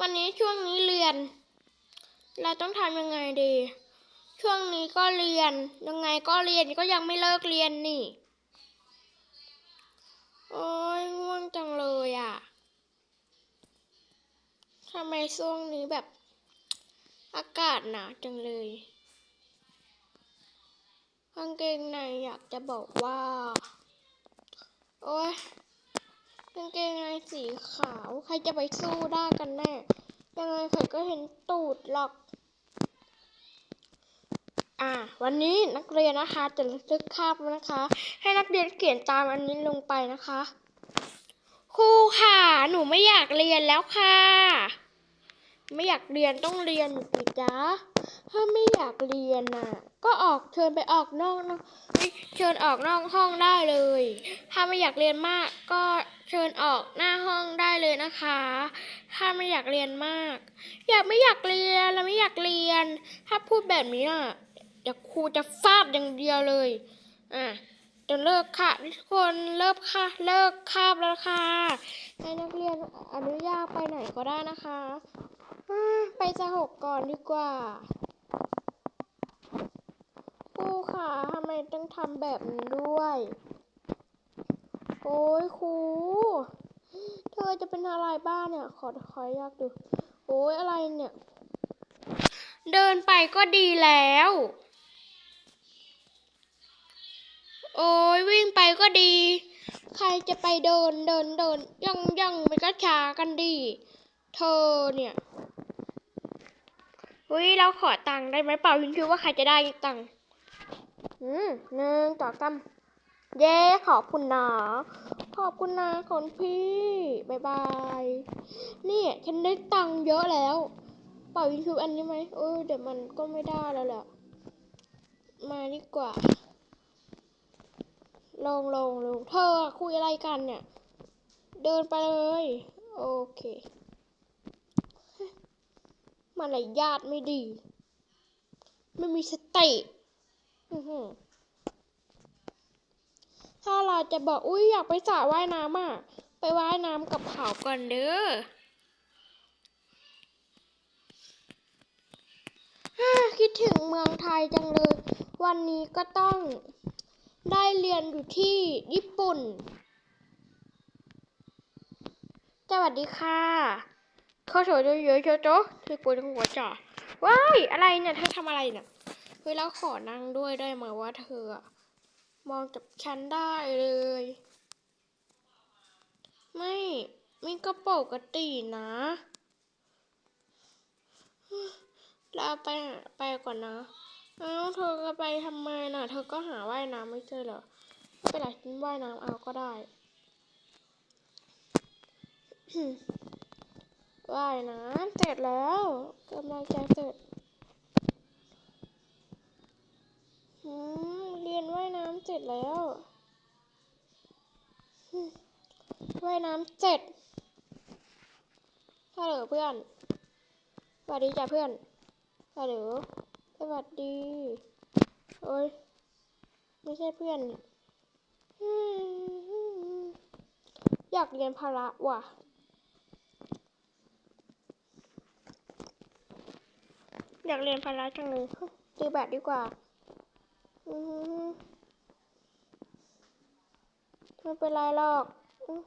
วันนี้ช่วงนี้เรียน เราต้องทำยังไงดี ช่วงนี้ก็เรียน ยังไงก็เรียนก็ยังไม่เลิกเรียนนี่ โอ้ยง่วงจังเลยอะทำไมช่วงนี้แบบ อากาศหนาวจังเลยกางเกงในอยากจะบอกว่า โอ้ย กางเกงในสีขาวใครจะไปสู้ได้กันแน่ ยังไงใครก็เห็นตูดหรอก อ่า วันนี้นักเรียนนะคะจะลึกคาบนะคะ ให้นักเรียนเขียนตามอันนี้ลงไปนะคะครูค่ะ หนูไม่อยากเรียนแล้วค่ะ ไม่อยากเรียนต้องเรียนสิจ๊ะถ้าไม่อยากเรียนน่ะ ก็ออกเชิญไปออกนอกนอ้ยเชิญออกนอกห้องได้เลย ถ้าไม่อยากเรียนมากก็ เชิญออกหน้าห้องได้เลยนะคะ ถ้าไม่อยากเรียนมาก อยากไม่อยากเรียนแล้วไม่อยากเรียน ถ้าพูดแบบนี้อะเดี๋ยวครูจะฟาดอย่างเดียวเลยอะจะเลิกค่ะทุกคนเลิกค่ะ เลิกคาบแล้วค่ะให้นักเรียนอนุญาตไปไหนก็ได้นะคะไปสหกก่อนดีกว่าครูค่ะทำไมต้องทำแบบนี้ด้วย โอ้ยครูเธอจะเป็นอะไรบ้างเนี่ย ขอขออยากดู โอ้ยอะไรเนี่ย เดินไปก็ดีแล้ว โอ้ยวิ่งไปก็ดี ใครจะไปเดินเดินเดินย่องย่องมันก็ช้ากันดี เธอเนี่ยอุ้ยเราขอตังค์ได้ไหมเปล่าพิงคือว่าใครจะได้ตังค์อืมหนึ่งต่อกัน เย้ขอบคุณนะขอบคุณนะคนพี่บายบายนี่ฉันได้ตังค์เยอะแล้ว เป่ายิงคืออันนี้ไหมเออเดี๋ยวมันก็ไม่ได้แล้วแหละมาดีกว่า ลงลงลงเธอคุยอะไรกันเนี่ย เดินไปเลย โอเคมารยาทไม่ดี ไม่มีสติอือหือ ถ้าเราจะบอกอุ้ยอยากไปสระว่ายน้ำอะ ไปว่ายน้ำกับเขาก่อนเด้อคิดถึงเมืองไทยจังเลย วันนี้ก็ต้องได้เรียนอยู่ที่ญี่ปุ่น สวัสดีค่ะข้าโถเยอะๆโจโจคือปวดหัวจ่อว้ายอะไรเนี่ยเธอทำอะไรเนี่ยเฮ้ยแล้วขอนั่งด้วยได้ไหมว่าเธออะ มองจับฉันได้เลย ไม่ไม่ก็ปกตินะเราไปไปก่อนนะเอ้าเธอก็ไปทำไมน่ะเธอก็หาว่ายน้ำไม่เจอเหรอไม่เป็นไรฉันว่ายน้ำเอาก็ได้ว่ายน้ำเสร็จแล้วกำลังจะเสร็จ อืมเรียนว่ายน้ำเสร็จแล้วว่ายน้ำเสร็จฮัลโหลเพื่อนสวัสดีจ้ะเพื่อนฮัลโหลสวัสดีโอ้ยไม่ใช่เพื่อนอยากเรียนพละว่ะอยากเรียนพละจังเลยตีแบดดีกว่า ไม่เป็นไรหรอกอืม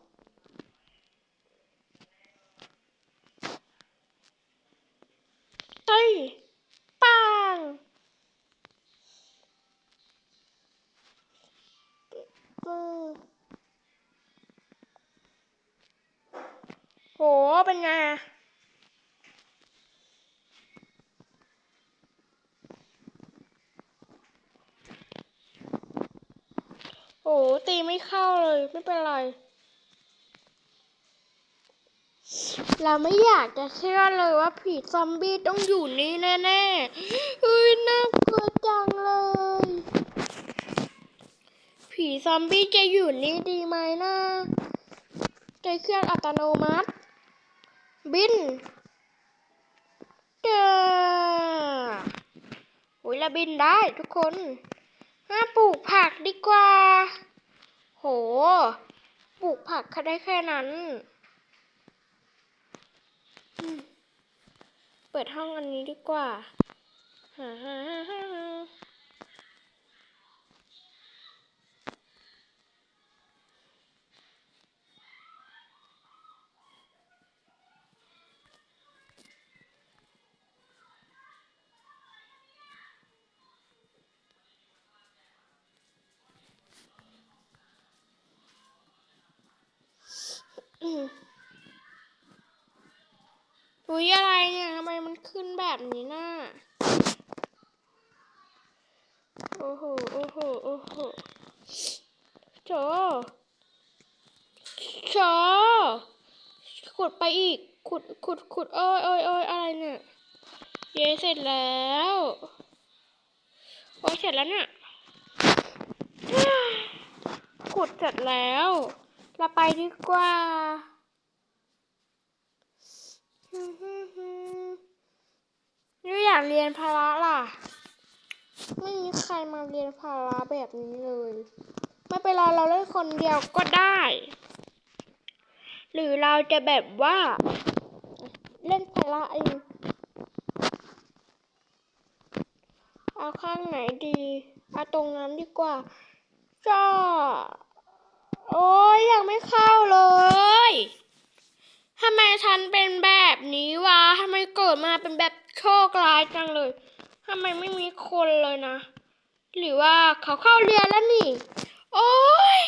เต้ยปังอืมโห เป็นไงอะโอ้ตีไม่เข้าเลยไม่เป็นไร เราไม่อยากจะเชื่อเลยว่าผีซอมบี้ต้องอยู่นี่แน่ๆเฮ้ยน่ากลัวจังเลย ผีซอมบี้จะอยู่นี่ดีไหมนะใจเครื่องอัตโนมัติ บินเด้ออุ้ยเราบินได้ทุกคน มาปลูกผักดีกว่า โห ปลูกผักแค่ได้แค่นั้น เปิดห้องอันนี้ดีกว่าฮ่าฮ่าฮ่า อุ้ยอะไรเนี่ยทำไมมันขึ้นแบบนี้น่ะโอ้โห โอ้โห โอ้โหโจโจขุดไปอีก ขุด ขุด ขุด เอ้ยเอ้ยเอ้ยอะไรเนี่ย เย้เสร็จแล้ว โอ้ยเสร็จแล้วเนี่ย ขุดเสร็จแล้ว เราไปดีกว่านี่อยากเรียนพละล่ะ ไม่มีใครมาเรียนพละแบบนี้เลย ไม่เป็นไรเราเล่นคนเดียวก็ได้ หรือเราจะแบบว่า เล่นพละเองเอาข้างไหนดี เอาตรงนั้นดีกว่าจ้า โอ้ยยังไม่เข้าเลยทำไมฉันเป็นแบบนี้วะทำไมเกิดมาเป็นแบบโชคร้ายจังเลยทำไมไม่มีคนเลยนะ หรือว่าเขาเข้าเรียนแล้วนี่ โอ้ย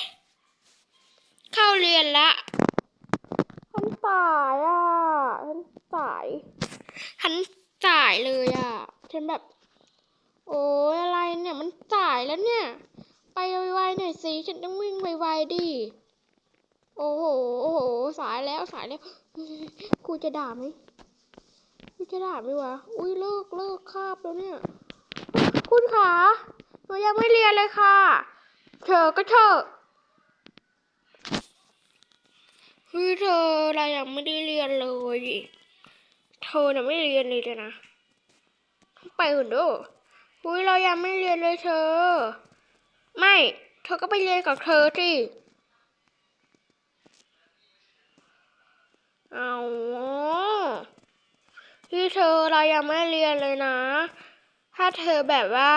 เข้าเรียนละฉันสายอะฉันสายฉันสายเลยอะฉันแบบ โอ้ยอะไรเนี่ยมันสายแล้วเนี่ย ไปไวๆหน่อยสิฉันต้องวิ่งไวๆดิ โอ้โห โอ้โห สายแล้วสายแล้วครูจะด่าไหมครูจะด่าไหมวะ อุ้ยเลิกเลิกคาบแล้วเนี่ย คุณคะหนูยังไม่เรียนเลยค่ะ เธอก็เถอะเฮ้ยเธอเรายังไม่ได้เรียนเลย เธอน่ะไม่เรียนเลยนะไปหุ่นดูอุ้ยเรายังไม่เรียนเลยเธอ ไม่ เธอก็ไปเรียนกับเธอสิเอาพี่เธอเรายังไม่เรียนเลยนะ ถ้าเธอแบบว่า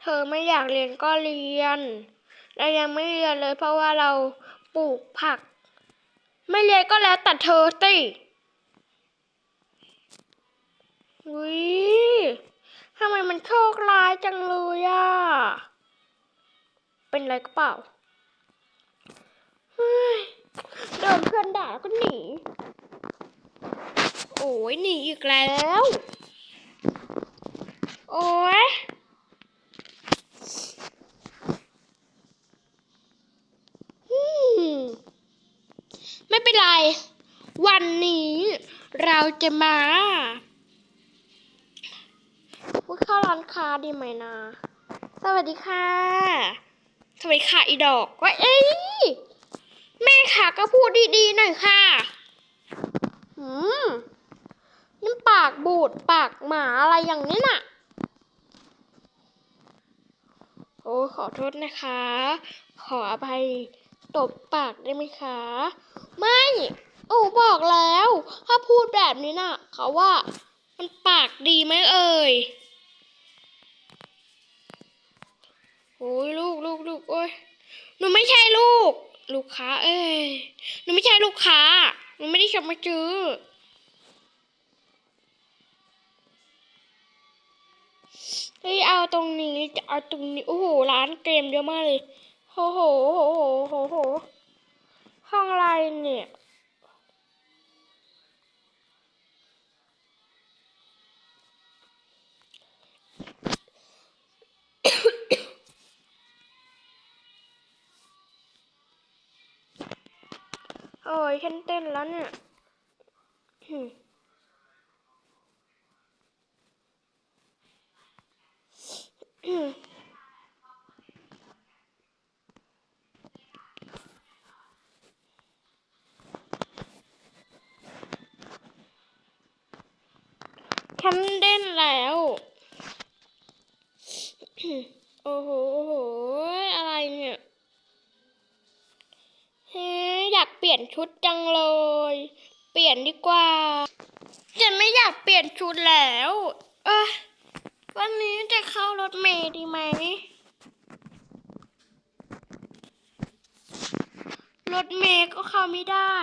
เธอไม่อยากเรียนก็เรียนเรายังไม่เรียนเลยเพราะว่าเราปลูกผัก ไม่เรียนก็แล้วแต่เธอสิอุ้ยทำไมมันโชคร้ายจังเลย อะเป็นไรก็เปล่าเฮ้ยโดนเพื่อนด่าแล้วก็หนี โอ้ยหนีอีกแล้ว โอ้ยไม่เป็นไร วันนี้เราจะมาพูดเข้าร้านค้าดีไหมนะ สวัสดีค่ะ สวัสดีค่ะอีดอกว่าเอ้ยแม่ค่ะก็พูดดีๆหน่อยค่ะอืมนี่ปากบูดปากหมาอะไรอย่างนี้น่ะ โอ้ขอโทษนะคะ ขออภัยตบปากได้ไหมคะ ไม่โอ้บอกแล้ว ถ้าพูดแบบนี้น่ะ เขาว่ามันปากดีไหมเอ่ย โอ้ยลูกลูกลูกโอ้ยหนูไม่ใช่ลูก ลูกค้า เอ้ยหนูไม่ใช่ลูกค้าหนูไม่ได้ชมมาซื้อเฮ้ยเอาตรงนี้จะเอาตรงนี้โอ้โหร้านเกมเยอะมากเลยโอ้โหโอ้โหโอ้โหห้องอะไรเนี่ย อ้ยฉันเต้นแล้วเนี่ยอืมอืมฉันเต้นแล้ว โอ้โห โอ้โห อะไรเนี่ย เฮ้ยเปลี่ยนชุดจังเลย เปลี่ยนดีกว่า ฉันไม่อยากเปลี่ยนชุดแล้ว เอ้ยวันนี้จะเข้ารถเมล์ดีไหม รถเมล์ก็เข้าไม่ได้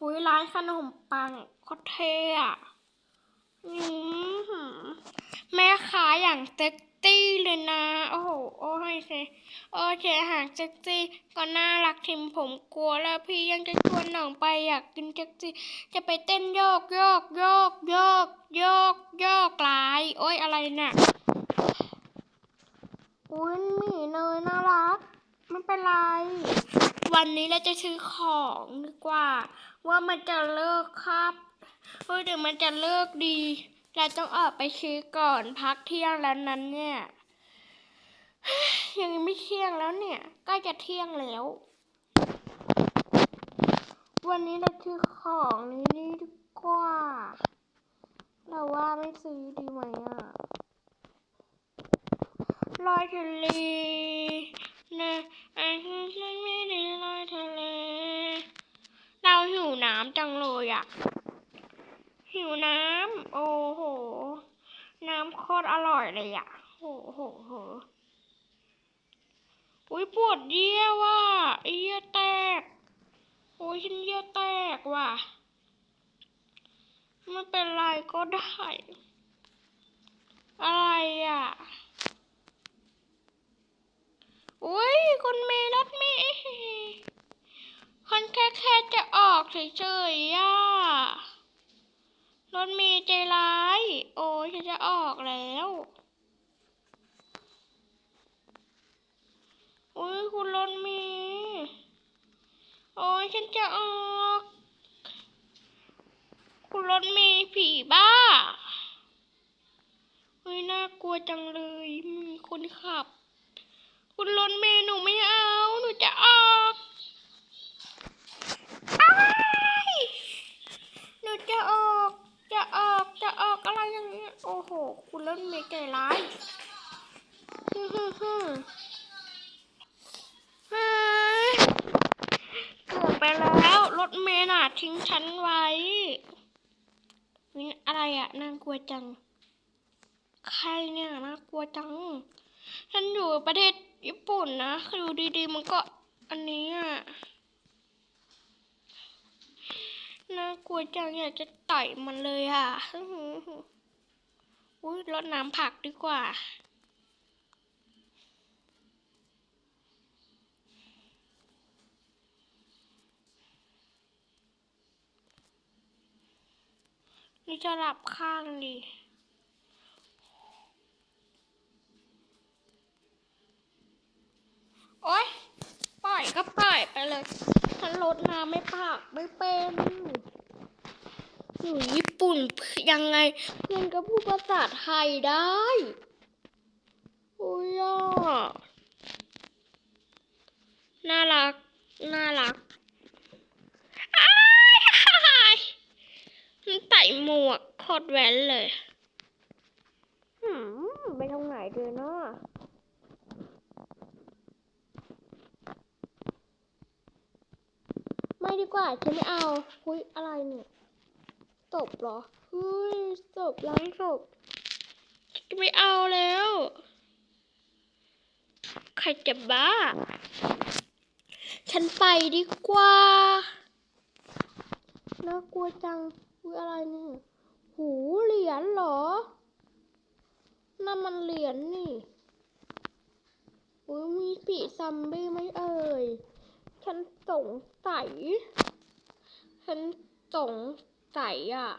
อุ้ยร้านขนมปังโคตรเท่อะแม่ค้าอย่างเซ็ก ซี่เลยนะ โอ้โห โอ้ยเซโอเคหากเซ็กซี่ก็น่ารักทิมผมกลัวแล้วพี่ยังจะชวนหน่องไปอยากกินเซ็กซี่ จะไปเต้นโยกโยกโยกโยกโยกโยกลาย โอ้ยอะไรน่ะอุ้ยหมีเนยน่ารักไม่เป็นไร วันนี้เราจะซื้อของดีกว่า ว่ามันจะเลิกครับเฮ้ยเดี๋ยวมันจะเลิกดี เราต้องออกไปซื้อก่อนพักเที่ยงแล้วนั้นเนี่ย ยังไม่เที่ยงแล้วเนี่ยกล้จะเที่ยงแล้ว วันนี้เราซื้อของนี้นี่ดีกว่า เราว่าไม่ซื้อดีไหมอะลอยทะเลนะไอ้คือฉันไม่ได้ลอยทะเล เราหิวน้ำจังเลยอะ หิวน้ำ โอ้โห น้ำโคตรอร่อยเลยอะโอ้โหโหอุ้ยปวดเยี่ยว่ะอ้เยี่ยแตก โอ้ยฉันเยี่ยแตกว่ะไม่เป็นไรก็ได้ อะไรอะอุ้ยคุณเมย์รถเมย์คนแค่แค่จะออกเฉยๆอะ ถเมย์ใจร้าย โอ้ยฉันจะออกแล้วอุ้ยคุณรถเมย์โอ้ยฉันจะออก คุณรถเมย์ผีบ้าเฮ้ยน่ากลัวจังเลยมีคนขับ คุณรถเมย์หนูไม่เอา หนูจะออกอหนูจะออก จะออกจะออกอะไรอย่างเงี้ยโอ้โห คุณรถเมย์ใจร้ายฮึฮึฮึเฮ้ยเกือบไปแล้ว รถเมย์น่ะ ทิ้งฉันไว้นี่อะไรอะน่ากลัวจัง ใครเนี่ยน่ากลัวจัง ฉันอยู่ประเทศญี่ปุ่นนะดูดีๆมันก็อันนี้อะ น่ากลัวจังอยากจะต่อยมันเลยอะอุ้ยรดน้ำผักดีกว่า นี่จะหลับข้างดิโอ๊ย ปล่อยก็ปล่อยไปเลย ฉันลดน้ำไม่ปากไม่เป็นอยู่ญี่ปุ่นยังไงเพื่อนก็พูดภาษาไทยได้โอ้ยอะน่ารัก น่ารักอ้ายมันใส่หมวกคตรแว้นเลยหืมไปตรงไหนดีเนาะ ไม่ดีกว่าฉันไม่เอาคุยอะไรเนี่ยศพเหรอเฮ้ยศพล้างศพจะไม่เอาแล้ว ใครจะบ้า ฉันไปดีกว่าน่ากลัวจังอุ้ยอะไรเนี่ย หูเหรียญเหรอ นั่นมันเหรียญนี่ อุ้ยมีปีซัมบี้ไหมเอ่ย ฉันสงสัย ฉันสงสัยอะ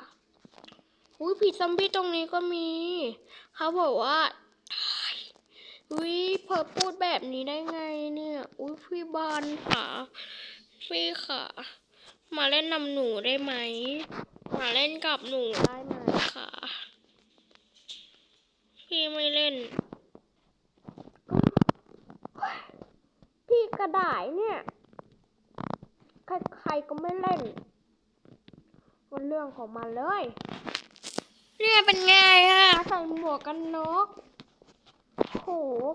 อุ้ยผีซัมบี้ตรงนี้ก็มี เขาบอกว่าอุ้ยเพอพูดแบบนี้ได้ไงเนี่ย อุ้ยพี่บอลค่ะพี่ค่ะ มาเล่นนำหนูได้ไหม มาเล่นกับหนูได้ไหมค่ะ พี่ไม่เล่น พี่กระดายเนี่ย ใครๆก็ไม่เล่น มันเรื่องของมันเลย เนี่ยเป็นไงอะใส่หมวกกันน็อกโห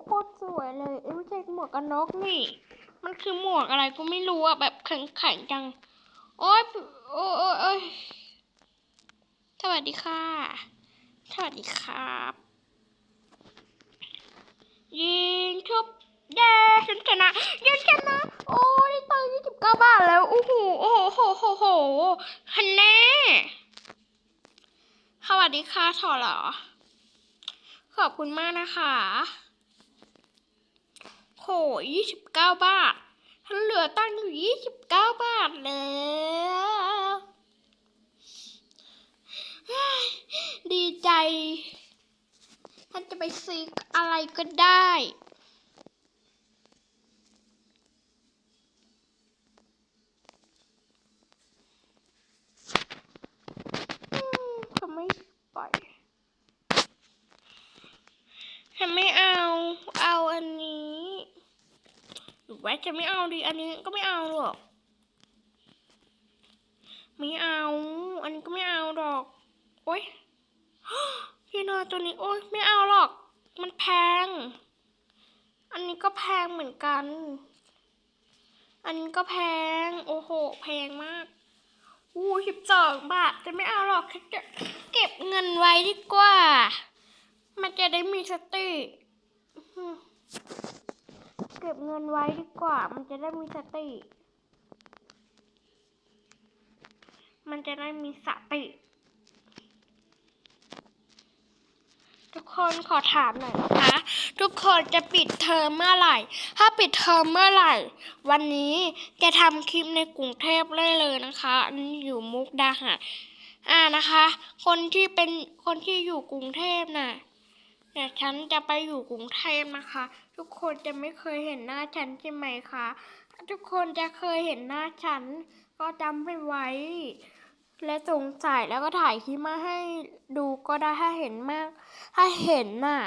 โคตรสวยเลยเอ้ยไม่ใช่หมวกกันน็อกนี่ มันคือหมวกอะไรก็ไม่รู้อะแบบแข็งๆจัง โอ๊ยโอ้ยโอ๊ยโอ๊ยสวัสดีค่ะ สวัสดีครับ ยิงชุบ เย้ฉันชนะยิงชนะโอ้ยได้ตังค์ยี่สิบเก้าบาทแล้วโอ้โหโอ้โหโหโหโหฮันแน่สวัสดีค่ะถอเหรอ ขอบคุณมากนะคะโหยี่สิบเก้าบาทฉันเหลือตังค์อยู่ยี่สิบเก้าบาทแล้วดีใจฉันจะไปซื้ออะไรก็ได้ อืมทำไมปล่อยฉันไม่เอา เอาอันนี้หรือ ว่าจะไม่เอาดีอันนี้ก็ไม่เอาหรอก ไม่เอา อันนี้ก็ไม่เอาหรอก โอ๊ยพี่นอนตัวนี้โอ๊ยไม่เอาหรอก มันแพง อันนี้ก็แพงเหมือนกัน อันนี้ก็แพง โอ้โห แพงมาก อู้สิบสองบาทจะไม่เอาหรอกฉันจะเก็บเงินไว้ดีกว่า มันจะได้มีสติ ก็บเงินไว้ดีกว่า มันจะได้มีสติ มันจะได้มีสติ ทุกคนขอถามหน่อยนะคะ ทุกคนจะปิดเทอมเมื่อไหร่ ถ้าปิดเทอมเมื่อไหร่ วันนี้จะทำคลิปในกรุงเทพเลยเลยนะคะอันนี้อยู่มุกดาหารอ่านะคะ คนที่เป็นคนที่อยู่กรุงเทพน่ะเดี๋ยวฉันจะไปอยู่กรุงเทพนะคะ ทุกคนจะไม่เคยเห็นหน้าฉันใช่ไหมคะทุกคนจะเคยเห็นหน้าฉัน ก็จำให้ไว้ และสงสัยแล้วก็ถ่ายคลิปมาให้ดูก็ได้ถ้าเห็นมาก ถ้าเห็นน่ะ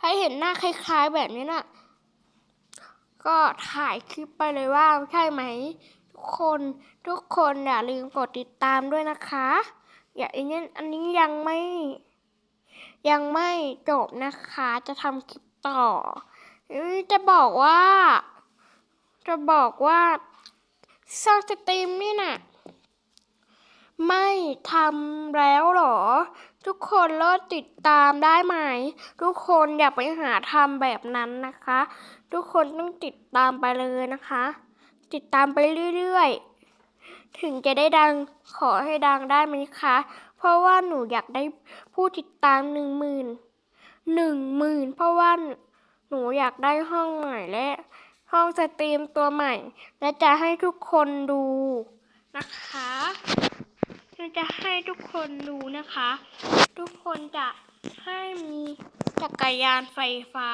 ถ้าเห็นหน้าคล้ายๆแบบนี้น่ะ ก็ถ่ายคลิปไปเลยว่าใช่ไหม ทุกคนทุกคนอย่าลืมกดติดตามด้วยนะคะ อย่าอันนี้อันนี้ยังไม่ยังไม่จบนะคะ จะทำคลิปต่อ จะบอกว่า จะบอกว่าซอกสตรีมนี่น่ะ ไม่ทำแล้วหรอ ทุกคนเลิศติดตามได้ไหม ทุกคนอย่าไปหาทำแบบนั้นนะคะ ทุกคนต้องติดตามไปเลยนะคะ ติดตามไปเรื่อยๆ ถึงจะได้ดังขอให้ดังได้ไหมคะ เพราะว่าหนูอยากได้ผู้ติดตามหนึ่งหมื่นหนึ่งหมื่นเพราะว่า หนูอยากได้ห้องใหม่และห้องสตรีมตัวใหม่ และจะให้ทุกคนดูนะคะจะให้ทุกคนดูนะคะ ทุกคนจะให้มีจักรยานไฟฟ้า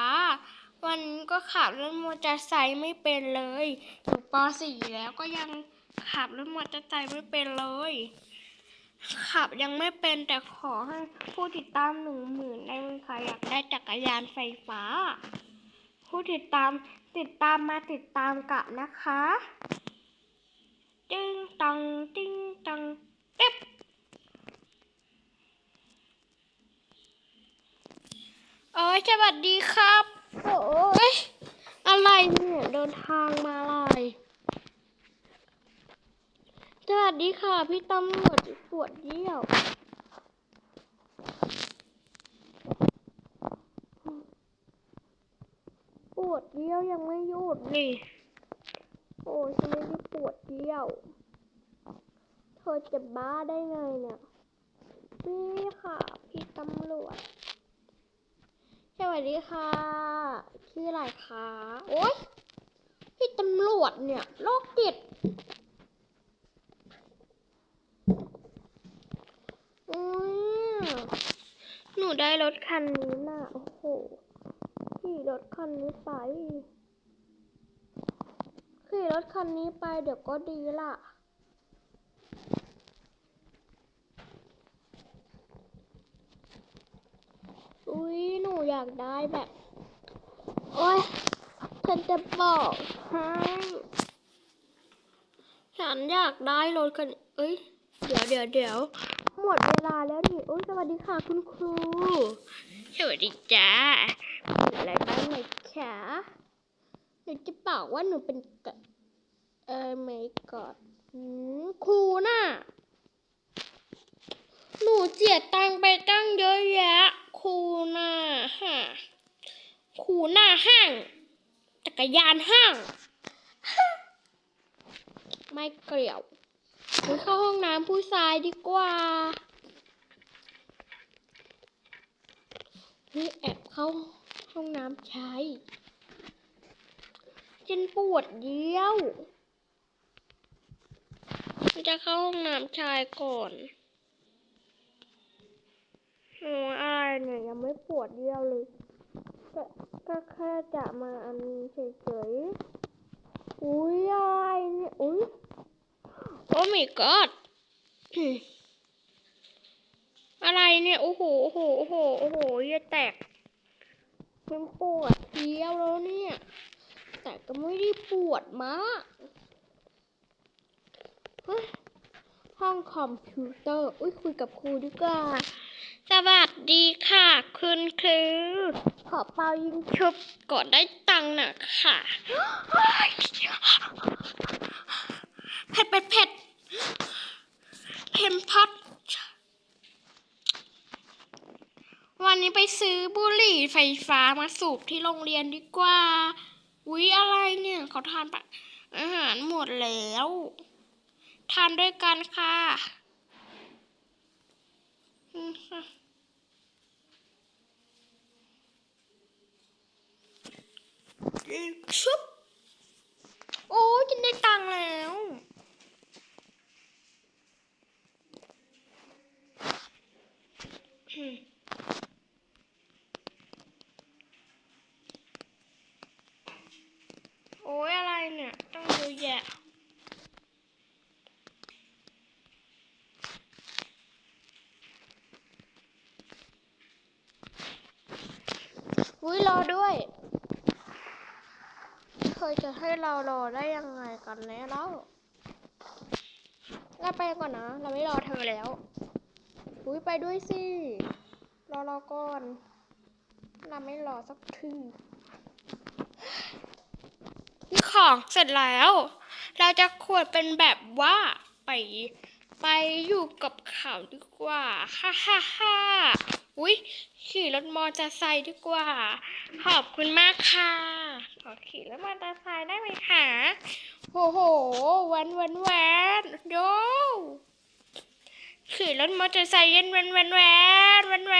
วันนี้ก็ขับรถมอเตอร์ไซค์ไม่เป็นเลยอยู่ป .4 แล้วก็ยังขับรถมอเตอร์ไซค์ไม่เป็นเลยขับยังไม่เป็นแต่ขอให้ผู้ติดตามหนึ่งหมื่นได้ไหมคะอยากได้จักรยานไฟฟ้า ผู้ติดตามติดตามมาติดตามกลับนะคะตึงตังติ้งตังเอ๊บโอ้ยสวัสดีครับ โอ้ยอะไรเนี่ยเดินทางมาอะไรสวัสดีค่ะ พี่ตำรวจปวดเยี่ยว ปวดเยี่ยวยังไม่หยุด นี่ โอ้ยฉันไม่ได้ปวดเยี่ยว เธอจะบ้าได้ไงเนี่ย นี่ค่ะ พี่ตำรวจ สวัสดีค่ะ ชื่ออะไรคะ โอ๊ย พี่ตำรวจเนี่ยโรคจิตอืมหนูได้รถคันนี้น่ะ โอ้โหขี่รถคันนี้ไป ขี่รถคันนี้ไปเดี๋ยวก็ดีล่ะ อุ้ยหนูอยากได้แบบ โอ๊ยฉันจะบอกให้ฉันอยากได้รถคันเอ้ย เดี๋ยวเดี๋ยวเดี๋ยวหมดเวลาแล้วนี่โอ้ยสวัสดีค่ะคุณครู สวัสดีจ้าอะไรบ้างไหมคะ หนูจะบอกว่าหนูเป็นกะเออไม่กอดครูน่ะ หนูเจียตังไปตั้งเยอะแยะครูน่ะฮะครูหน้าห้าง จักรยานห้าง ไม่เกลียวไปเข้าห้องน้ำผู้ชายดีกว่าเฮ้ยแอบเข้าห้องน้ำชาย ฉันปวดเยี่ยวจะเข้าห้องน้ำชายก่อนโอ้ยอะไรเนี่ยยังไม่ปวดเยี่ยวเลยก็แค่จะมาอันนี้เฉยๆ อุ้ยอะไรเนี่ยอุ้ยโอ้ my god อะไรเนี่ย โอ้โห โอ้โห โอ้โห โอ้โหเหี้ยแตกมันปวดเที่ยวแล้วเนี่ย แต่ก็ไม่ได้ปวดมากห้องคอมพิวเตอร์ อุ้ยคุยกับครูดีกว่า สวัสดีค่ะ คุณครูขอเป่ายิงชุบก่อนได้ตังค์นะค่ะเผ็ดเผ็ดเผ็ดเค็มพัดวันนี้ไปซื้อบุหรี่ไฟฟ้ามาสูบที่โรงเรียนดีกว่า อุ๊ยอะไรเนี่ยเขาทานปะอาหารหมดแล้ว ทานด้วยกันค่ะอืมค่ะชุบโอ้ยกินได้ตังค์แล้วอืมโอ้ยอะไรเนี่ย ต้องเยอะแยะอุ้ยรอด้วย เคยจะให้เรารอได้ยังไงกันแน่แล้วเราไปก่อนนะ เราไม่รอเธอแล้ว อุ้ยไปด้วยสิ รอรอก่อน เราไม่รอสักที ของเสร็จแล้ว เราจะควรเป็นแบบว่าไปไปอยู่กับเขาดีกว่า ฮ่าฮ่าฮ่าอุ้ยขี่รถมอเตอร์ไซค์ดีกว่า ขอบคุณมากค่ะ ขอขี่รถมอเตอร์ไซค์ได้ไหมคะโอ้โหแวันแวันแวนโยขี่รถมอเตอร์ไซค์เย็นแวันแวันแวนแวันแว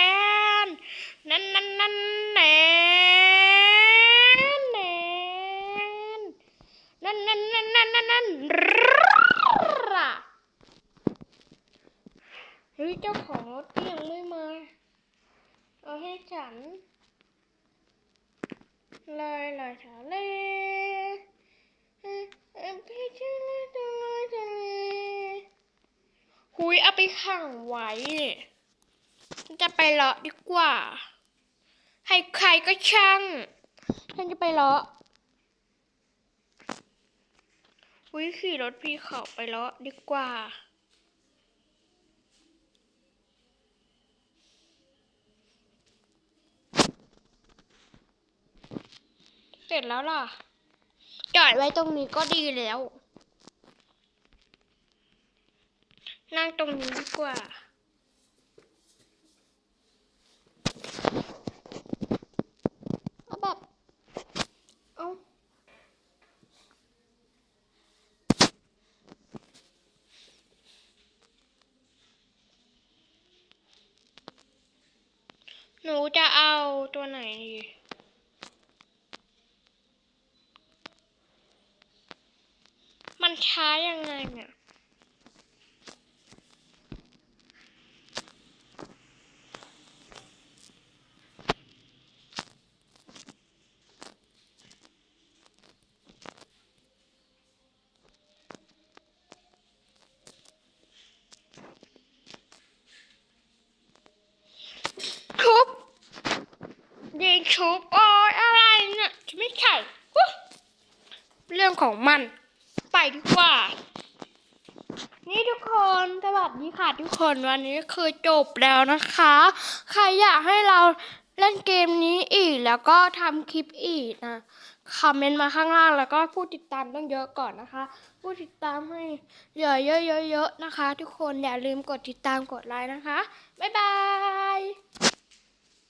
นนั่นนั่นนั่นแหนแหนนั่นนั่น นั่นนั่นนั่นนั่นร่ะเฮ้ยเจ้าของรถยังไม่มา เอาให้ฉันลอยลอยทะเลเอ่อเอ่อพี่ชื่อลอยทะเลทะเลหุยเอาไปขังไว้เนี่ยจะไปเลาะดีกว่า ให้ใครก็ช่าง ฉันจะไปเลาะ วิ่งขี่รถพี่เขาไปเลาะดีกว่า เสร็จแล้วล่ะ จอดไว้ตรงนี้ก็ดีแล้ว นั่งตรงนี้ดีกว่าแบบ เอาหนูจะเอาตัวไหนดี มันช้ายังไงเนี่ย ชุบ บโอ้ยอะไรเนี่ยจะไม่ใช่เรื่องของมัน ไปดีกว่า นี่ทุกคนสวัสดีค่ะทุกคนวันนี้คือจบแล้วนะคะ ใครอยากให้เราเล่นเกมนี้อีกแล้วก็ทำคลิปอีกนะคอมเมนต์มาข้างล่างแล้วก็ผู้ติดตามต้องเยอะก่อนนะคะ ผู้ติดตามให้เยอะๆๆๆนะคะ ทุกคนอย่าลืมกดติดตามกดไลค์นะคะ บ๊ายบาย